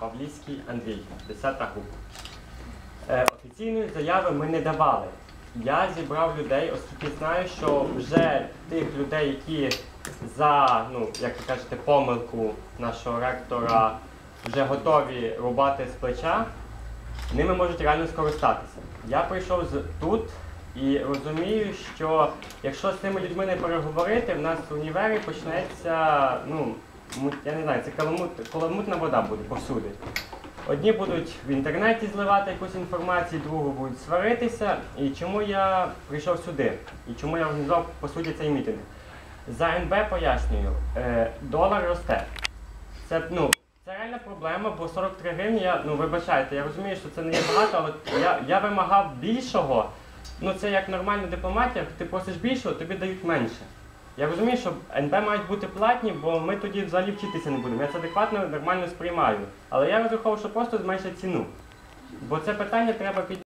Павлівський Андрій, 10 група. Е, офіційної заяви ми не давали. Я зібрав людей, оскільки знаю, що вже тих людей, які за, ну, як ви кажете, помилку нашого ректора вже готові рубати з плеча, ними можуть реально скористатися. Я прийшов з тут і розумію, що якщо з цими людьми не переговорити, в нас в універі почнеться, ну, я не знаю, це каламут, каламутна вода буде повсюди. Одні будуть в інтернеті зливати якусь інформацію, другі будуть сваритися. І чому я прийшов сюди? І чому я організував по суті цей мітинг? За НБ пояснюю, е, долар росте. Це ну це реальна проблема, бо 43 гривні, я ну вибачайте, я розумію, що це не є багато, але я, я вимагав більшого. Ну це як нормальна дипломатія, ти просиш більшого, тобі дають менше. Я розумію, що НБ мають бути платні, бо ми тоді взагалі вчитися не будемо. Я це адекватно, нормально сприймаю. Але я розраховую, що просто зменшать ціну. Бо це питання треба під,